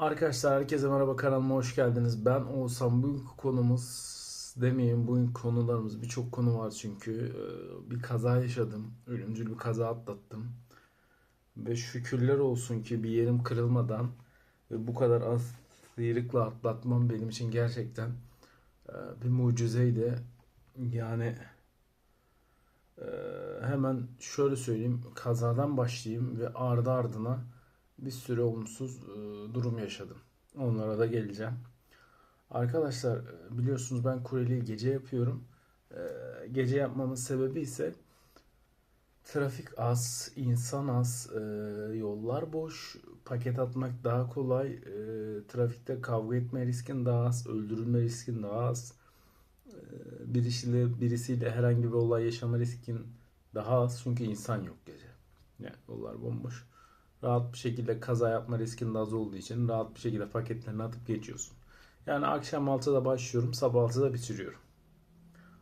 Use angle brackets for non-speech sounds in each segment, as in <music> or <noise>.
Arkadaşlar herkese merhaba kanalıma hoş geldiniz. Ben Oğuzhan. Bugünkü konumuz demeyeyim bugün konularımız birçok konu var çünkü Ee, bir kaza yaşadım. Ölümcül bir kaza atlattım. Ve şükürler olsun ki bir yerim kırılmadan ve bu kadar az sıyrıkla atlatmam benim için gerçekten e, bir mucizeydi. Yani e, hemen şöyle söyleyeyim kazadan başlayayım ve ardı ardına bir sürü olumsuz e, durum yaşadım. Onlara da geleceğim. Arkadaşlar e, biliyorsunuz ben kureliği gece yapıyorum. E, Gece yapmamın sebebi ise trafik az, insan az, yollar boş, paket atmak daha kolay, trafikte kavga etme riskin daha az, öldürülme riskin daha az, birisiyle, birisiyle herhangi bir olay yaşama riskin daha az çünkü insan yok gece. Yani yollar bomboş rahat bir şekilde kaza yapma riskin de az olduğu için rahat bir şekilde paketlerini atıp geçiyorsun. Yani akşam 6'da başlıyorum, sabah 6'da bitiriyorum.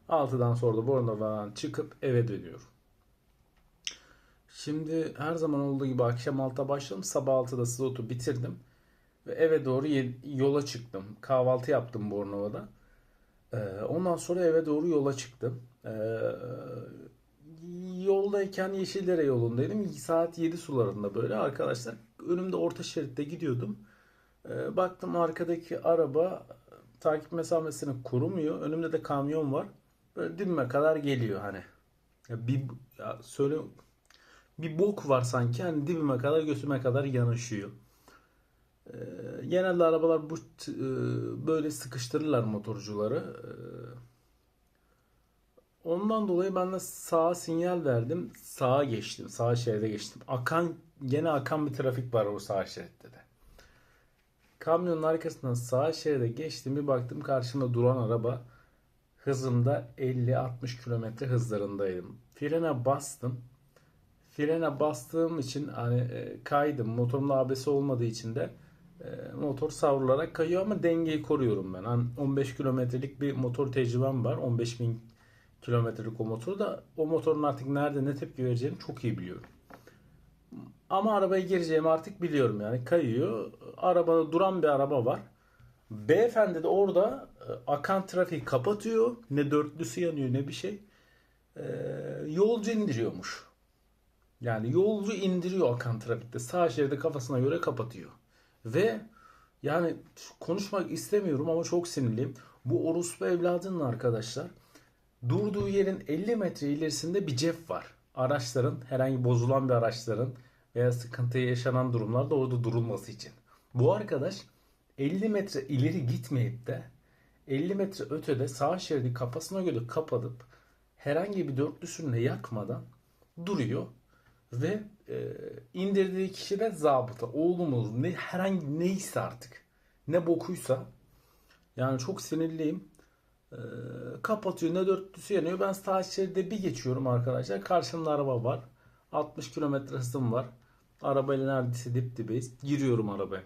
6'dan sonra da Bornova'dan çıkıp eve dönüyorum. Şimdi her zaman olduğu gibi akşam 6'da başladım, sabah 6'da slotu bitirdim. Ve eve doğru yola çıktım. Kahvaltı yaptım Bornova'da. Ee, ondan sonra eve doğru yola çıktım. Yoldayken Yeşildere yolundaydım. Saat 7 sularında böyle arkadaşlar. Önümde orta şeritte gidiyordum. Ee, baktım arkadaki araba takip mesafesini korumuyor. Önümde de kamyon var. Böyle dibime kadar geliyor hani. Ya bir ya söyle bir bok var sanki hani dibime kadar göğsüme kadar yanaşıyor. Ee, genelde arabalar bu e, böyle sıkıştırırlar motorcuları. Ee, Ondan dolayı ben de sağa sinyal verdim. Sağa geçtim. Sağ şeride geçtim. Akan gene akan bir trafik var o sağ şeritte de. Kamyonun arkasından sağ şeride geçtim. Bir baktım karşımda duran araba hızımda 50-60 kilometre hızlarındaydım. Frene bastım. Frene bastığım için hani e, kaydım. Motorumda ABS olmadığı için de e, motor savrularak kayıyor ama dengeyi koruyorum ben. Hani 15 kilometrelik bir motor tecrübem var. 15 bin kilometrelik o motoru da o motorun artık nerede ne tepki vereceğini çok iyi biliyorum. Ama arabaya gireceğimi artık biliyorum yani kayıyor. Arabada duran bir araba var. Beyefendi de orada e, akan trafiği kapatıyor. Ne dörtlüsü yanıyor ne bir şey. Ee, yolcu indiriyormuş. Yani yolcu indiriyor akan trafikte. Sağ şeridi kafasına göre kapatıyor. Ve yani konuşmak istemiyorum ama çok sinirliyim. Bu orospu evladının arkadaşlar Durduğu yerin 50 metre ilerisinde bir cep var. Araçların, herhangi bozulan bir araçların veya sıkıntı yaşanan durumlarda orada durulması için. Bu arkadaş 50 metre ileri gitmeyip de 50 metre ötede sağ şeridi kafasına göre kapatıp herhangi bir dörtlüsünü yakmadan duruyor ve e, indirdiği kişi de zabıta, oğlumuz ne herhangi neyse artık ne bokuysa yani çok sinirliyim. Ee, kapatıyor ne dörtlüsü yanıyor. Ben sağ şeride bir geçiyorum arkadaşlar. Karşımda araba var. 60 kilometre hızım var. Arabayla neredeyse dip dibeyiz. Giriyorum arabaya.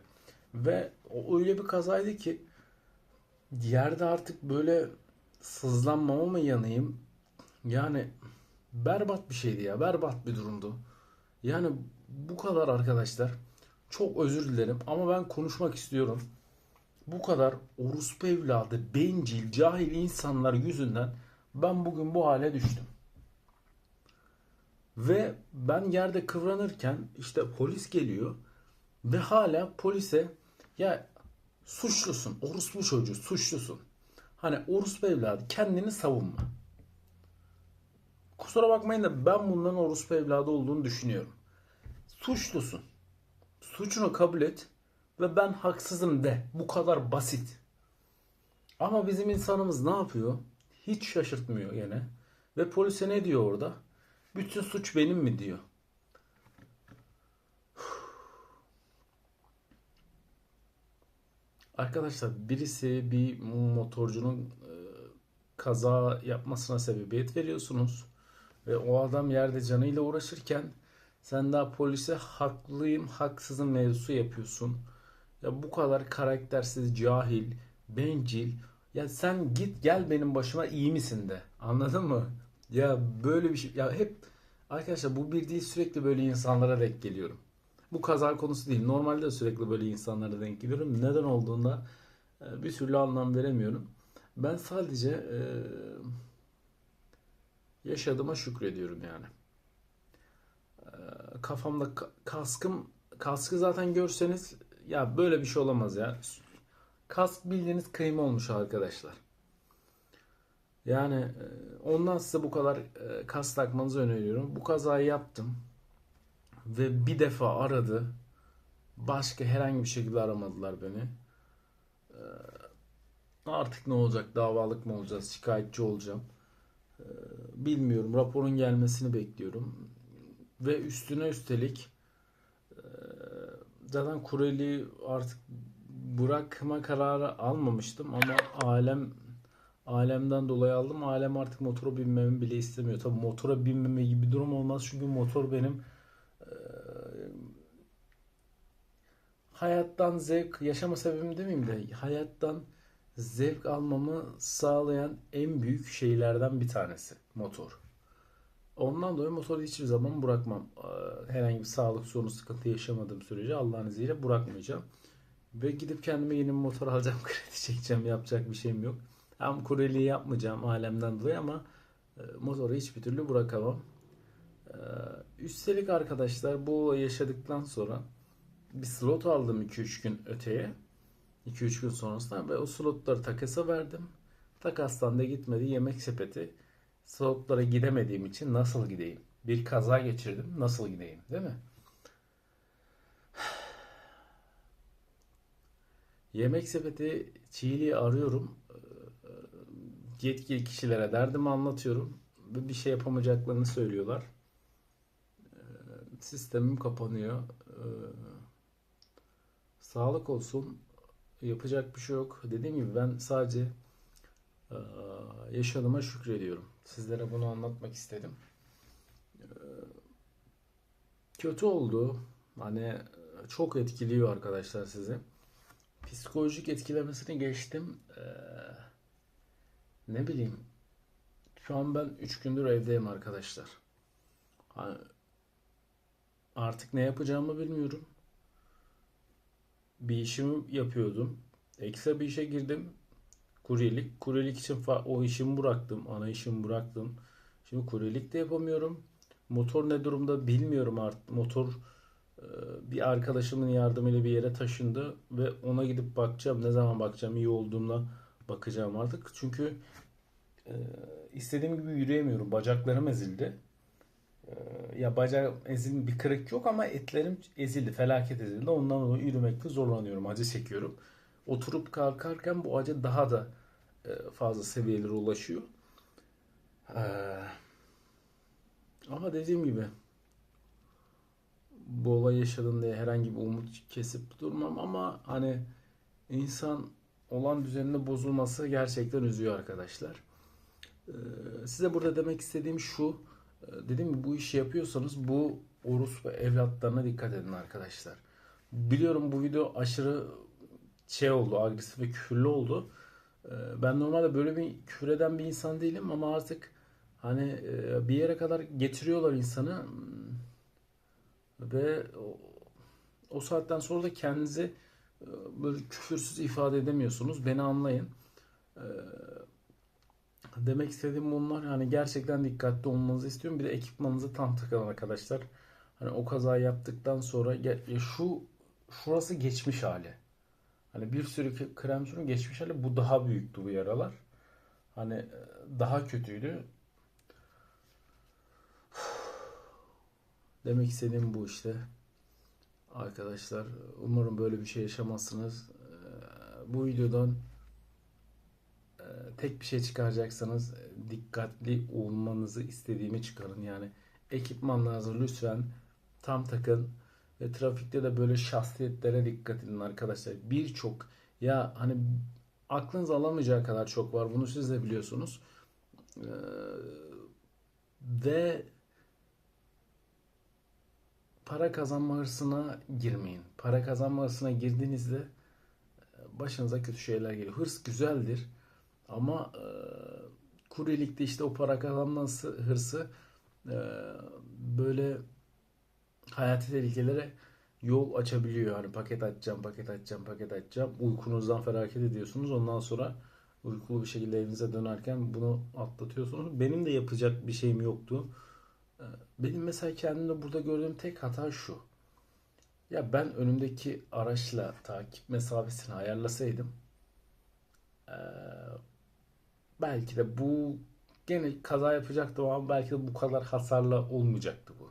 Ve o öyle bir kazaydı ki yerde artık böyle sızlanmama mı yanayım? Yani berbat bir şeydi ya. Berbat bir durumdu. Yani bu kadar arkadaşlar. Çok özür dilerim ama ben konuşmak istiyorum bu kadar orospu evladı, bencil, cahil insanlar yüzünden ben bugün bu hale düştüm. Ve ben yerde kıvranırken işte polis geliyor ve hala polise ya suçlusun, orospu çocuğu suçlusun. Hani orospu evladı kendini savunma. Kusura bakmayın da ben bunların orospu evladı olduğunu düşünüyorum. Suçlusun. Suçunu kabul et ve ben haksızım de. Bu kadar basit. Ama bizim insanımız ne yapıyor? Hiç şaşırtmıyor gene. Ve polise ne diyor orada? Bütün suç benim mi diyor. Arkadaşlar birisi bir motorcunun e, kaza yapmasına sebebiyet veriyorsunuz. Ve o adam yerde canıyla uğraşırken sen daha polise haklıyım haksızım mevzusu yapıyorsun. Ya bu kadar karaktersiz, cahil, bencil. Ya sen git gel benim başıma iyi misin de. Anladın mı? Ya böyle bir şey. Ya hep arkadaşlar bu bir değil sürekli böyle insanlara denk geliyorum. bu kaza konusu değil. Normalde de sürekli böyle insanlara denk geliyorum. Neden olduğunda e, bir türlü anlam veremiyorum. Ben sadece e, yaşadığıma şükrediyorum yani. E, kafamda ka- kaskım kaskı zaten görseniz ya böyle bir şey olamaz ya. Kask bildiğiniz kıyma olmuş arkadaşlar. Yani e, ondan size bu kadar e, kask takmanızı öneriyorum. Bu kazayı yaptım ve bir defa aradı. Başka herhangi bir şekilde aramadılar beni. E, Artık ne olacak? Davalık mı olacağız? Şikayetçi olacağım. Bilmiyorum. Raporun gelmesini bekliyorum. Ve üstüne üstelik zaten Kureli artık bırakma kararı almamıştım ama alem alemden dolayı aldım. Alem artık motora binmemi bile istemiyor. Tabii motora binmeme gibi bir durum olmaz çünkü motor benim e, hayattan zevk yaşama sebebim demeyeyim de hayattan zevk almamı sağlayan en büyük şeylerden bir tanesi motor. Ondan dolayı motoru hiçbir zaman bırakmam. Ee, Herhangi bir sağlık sorunu sıkıntı yaşamadığım sürece Allah'ın izniyle bırakmayacağım. Ve gidip kendime yeni bir motor alacağım, <laughs> kredi çekeceğim. Yapacak bir şeyim yok. Hem kureliği yapmayacağım alemden dolayı ama e, motoru hiçbir türlü bırakamam. Ee, Üstelik arkadaşlar bu yaşadıktan sonra bir slot aldım 2-3 gün öteye. 2-3 gün sonrasında ve o slotları takasa verdim. Takastan da gitmedi yemek sepeti. Slotlara gidemediğim için nasıl gideyim? Bir kaza geçirdim. Nasıl gideyim? Değil mi? <sighs> Yemek sepeti Çiğli'yi arıyorum. Ee, Yetkili kişilere derdimi anlatıyorum. Bir şey yapamayacaklarını söylüyorlar. Ee, Sistemim kapanıyor. Ee, Sağlık olsun. Yapacak bir şey yok. Dediğim gibi ben sadece eee, yaşadığıma şükrediyorum. Sizlere bunu anlatmak istedim. Eee, Kötü oldu. Hani çok etkiliyor arkadaşlar sizi. Psikolojik etkilemesini geçtim. Eee, ne bileyim. Şu an ben 3 gündür evdeyim arkadaşlar. Hani artık ne yapacağımı bilmiyorum. Bir işimi yapıyordum. Ekstra bir işe girdim. Kuryelik. Kuryelik için o işimi bıraktım. Ana işimi bıraktım. Şimdi kuryelik de yapamıyorum. Motor ne durumda bilmiyorum artık. Motor e, bir arkadaşımın yardımıyla bir yere taşındı ve ona gidip bakacağım. Ne zaman bakacağım? iyi olduğumda bakacağım artık. Çünkü e, istediğim gibi yürüyemiyorum. Bacaklarım ezildi. E, ya bacak ezil bir kırık yok ama etlerim ezildi. Felaket ezildi. Ondan dolayı yürümekte zorlanıyorum. Acı çekiyorum. Oturup kalkarken bu acı daha da e, fazla seviyelere ulaşıyor. E, ama dediğim gibi bu olay yaşadım diye herhangi bir umut kesip durmam ama hani insan olan düzeninde bozulması gerçekten üzüyor arkadaşlar. Ee, size burada demek istediğim şu. e, Dediğim gibi bu işi yapıyorsanız bu orospu evlatlarına dikkat edin arkadaşlar. Biliyorum bu video aşırı şey oldu, agresif ve küfürlü oldu. Ee, Ben normalde böyle bir küfür eden bir insan değilim ama artık hani e, bir yere kadar getiriyorlar insanı ve o, saatten sonra da kendinizi e, böyle küfürsüz ifade edemiyorsunuz. Beni anlayın. Ee, Demek istediğim bunlar hani gerçekten dikkatli olmanızı istiyorum. Bir de ekipmanınızı tam takın arkadaşlar. Hani o kazayı yaptıktan sonra ya şu şurası geçmiş hali. Hani bir sürü krem sürün geçmiş hali bu daha büyüktü bu yaralar. Hani e, daha kötüydü. <sighs> Demek istediğim bu işte. Arkadaşlar umarım böyle bir şey yaşamazsınız. Ee, Bu videodan e, tek bir şey çıkaracaksanız e, dikkatli olmanızı istediğimi çıkarın. Yani ekipmanlarınızı lütfen tam takın ve trafikte de böyle şahsiyetlere dikkat edin arkadaşlar. Birçok ya hani aklınız alamayacağı kadar çok var. Bunu siz de biliyorsunuz. Ee, ve para kazanma hırsına girmeyin. Para kazanma hırsına girdiğinizde e, başınıza kötü şeyler geliyor. Hırs güzeldir ama e, kuryelikte işte o para kazanma hırsı e, böyle hayati tehlikelere yol açabiliyor. Hani paket açacağım, paket açacağım, paket açacağım. Uykunuzdan feragat ediyorsunuz. Ondan sonra uykulu bir şekilde evinize dönerken bunu atlatıyorsunuz. Benim de yapacak bir şeyim yoktu. Ee, Benim mesela kendimde burada gördüğüm tek hata şu. Ya ben önümdeki araçla takip mesafesini ayarlasaydım eee, belki de bu gene kaza yapacaktım ama belki de bu kadar hasarla olmayacaktı bu.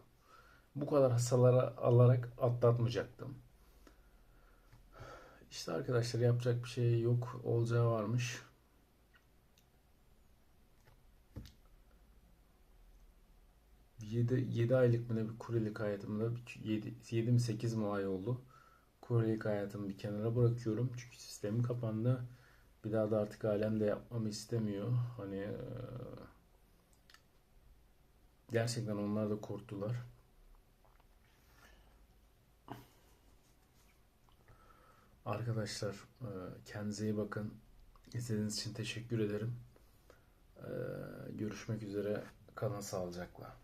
Bu kadar hasarlara alarak atlatmayacaktım. İşte arkadaşlar yapacak bir şey yok. Olacağı varmış. Yedi 7 aylık mı ne bir kuryelik hayatımda 7, 7 mi 8 mi ay oldu. Kuryelik hayatımı bir kenara bırakıyorum. Çünkü sistemim kapandı. Bir daha da artık ailem de yapmamı istemiyor. Hani gerçekten onlar da korktular. Arkadaşlar eee, kendinize iyi bakın. İzlediğiniz için teşekkür ederim. Eee, görüşmek üzere. Kalın sağlıcakla.